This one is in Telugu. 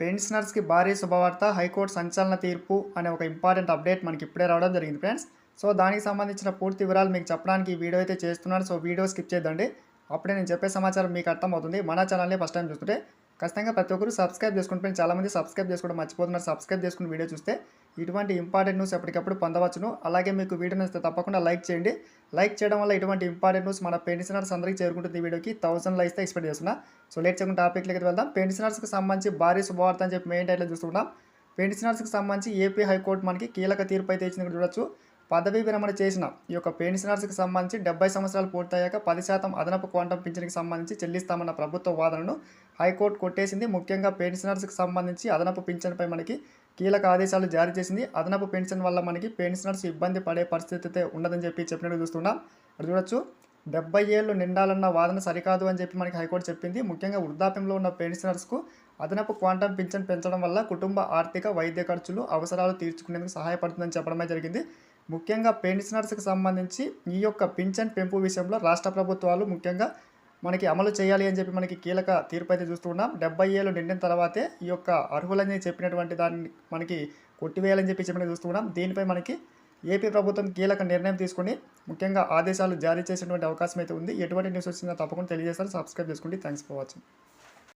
పెన్షనర్స్కి భారీ శుభవార్త హైకోర్టు సంచలన తీర్పు అనే ఒక ఇంపార్టెంట్ అప్డేట్ మనకి ఇప్పుడే రావడం జరిగింది ఫ్రెండ్స్. సో దానికి సంబంధించిన పూర్తి వివరాలు మీకు చెప్పడానికి ఈ వీడియో అయితే చేస్తున్నాను. సో వీడియో స్కిప్ చేద్దండి అప్పుడే నేను చెప్పే సమాచారం మీకు అర్థమవుతుంది. మన ఛానల్ని ఫస్ట్ టైం చూస్తుంటే ఖచ్చితంగా ప్రతి ఒక్కరు సబ్స్క్రైబ్ చేసుకుంటే చాలామంది సబ్స్క్రైబ్ చేసుకోవడం మర్చిపోతున్నారు. సబ్స్క్రైబ్ చేసుకుని వీడియో చూస్తే ఇటువంటి ఇంపార్టెంట్ న్యూస్ ఎప్పటికప్పుడు పొందవచ్చును. అలాగే మీకు వీడియో నచ్చితే తప్పకుండా లైక్ చేయండి. లైక్ చేయడం వల్ల ఇటువంటి ఇంపార్టెంట్ న్యూస్ మన పెన్షనర్స్ అందరికీ చేరుకుంటుంది ఈ వీడియోకి. థౌసండ్ లైక్స్ ఎక్స్పెక్ట్ చేస్తున్నా. సో లేట్ చేయకుండా టాపిక్లకి వెళ్దాం. పెన్షనర్స్కి సంబంధించి భారీ శుభవార్త అని చెప్పి మెయిన్ టైట్లో చూస్తున్నాం. పెన్షనర్స్కి సంబంధించి ఏపీ హైకోర్టు మనకి కీలక తీర్పు అయితే ఇచ్చింది. చూడొచ్చు. పదవీ విరమణ చేసిన ఈ యొక్క పెన్షనర్స్కి సంబంధించి డెబ్బై సంవత్సరాలు పూర్తయ్యాక పది శాతం అదనపు క్వాంటం పింఛన్కి సంబంధించి చెల్లిస్తామన్న ప్రభుత్వ వాదనను హైకోర్టు కొట్టేసింది. ముఖ్యంగా పెన్షనర్స్కి సంబంధించి అదనపు పింఛన్పై మనకి కీలక ఆదేశాలు జారీ చేసింది. అదనపు పెన్షన్ వల్ల మనకి పెన్షనర్స్ ఇబ్బంది పడే పరిస్థితి అయితే ఉండదని చెప్పి చెప్పినట్టు చూస్తున్నాం. అది చూడొచ్చు. డెబ్బై ఏళ్ళు నిండాలన్న వాదన సరికాదు అని చెప్పి మనకి హైకోర్టు చెప్పింది. ముఖ్యంగా వృద్ధాప్యంలో ఉన్న పెన్షనర్స్కు అదనపు క్వాంటం పింఛన్ పెంచడం వల్ల కుటుంబ ఆర్థిక వైద్య ఖర్చులు అవసరాలు తీర్చుకునేందుకు సహాయపడుతుందని చెప్పడమే జరిగింది. ముఖ్యంగా పెన్షనర్స్కి సంబంధించి ఈ యొక్క పింఛన్ పెంపు విషయంలో రాష్ట్ర ప్రభుత్వాలు ముఖ్యంగా మనకి అమలు చేయాలి అని చెప్పి మనకి కీలక తీర్పు అయితే చూస్తున్నాం డెబ్బై ఏళ్ళు నిండిన తర్వాతే ఈ యొక్క అర్హులని చెప్పినటువంటి దాన్ని మనకి కొట్టివేయాలని చెప్పి చెప్పిన చూస్తున్నాం దీనిపై మనకి ఏపీ ప్రభుత్వం కీలక నిర్ణయం తీసుకొని ముఖ్యంగా ఆదేశాలు జారీ చేసినటువంటి అవకాశం అయితే ఉంది. ఎటువంటి న్యూస్ వచ్చినా తప్పకుండా తెలియజేస్తారు. సబ్స్క్రైబ్ చేసుకోండి. Thanks for watching.